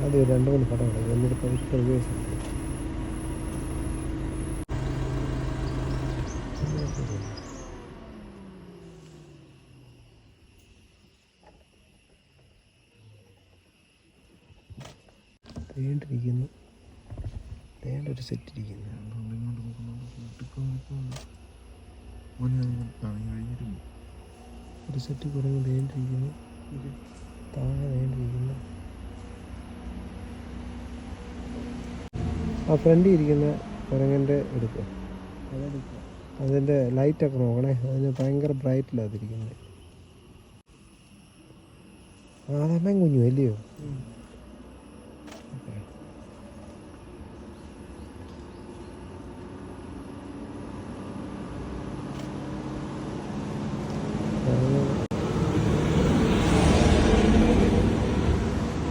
അത് രണ്ട് മൂന്ന് പടം പതുക്കെ റിവേഴ്സ് എടുക്കും തേണ്ടിരിക്കുന്നു തേണ്ട ഒരു സെറ്റ് ഇരിക്കുന്നു ഒരു സെറ്റ് കുറേ തേണ്ടിരിക്കുന്നു താഴെ തേണ്ടിരിക്കുന്നു ആ ഫ്രണ്ടിൽ ഇരിക്കുന്ന കുരങ്ങന്റെ എടുക്കുക അതിന്റെ ലൈറ്റൊക്കെ നോക്കണേ. അതിന് ഭയങ്കര ബ്രൈറ്റിലാണ് അതിരിക്കുന്നത്. ആദമൻ കുഞ്ഞു അല്ലയോ? ഓക്കെ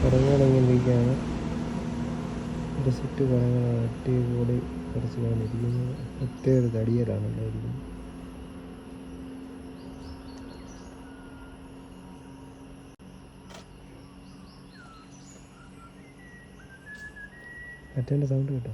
കുരങ്ങുകളിങ്ങനെ ഒരു സെറ്റ് കുരങ്ങനെ ഒറ്റ കൂടി കുറച്ച് ഇരിക്കുന്നത് ഒറ്റ ഒരു തടിയലാണ് ഉണ്ടായിരിക്കുന്നത്. മറ്റേന്റെ സൗണ്ട് കേട്ടോ?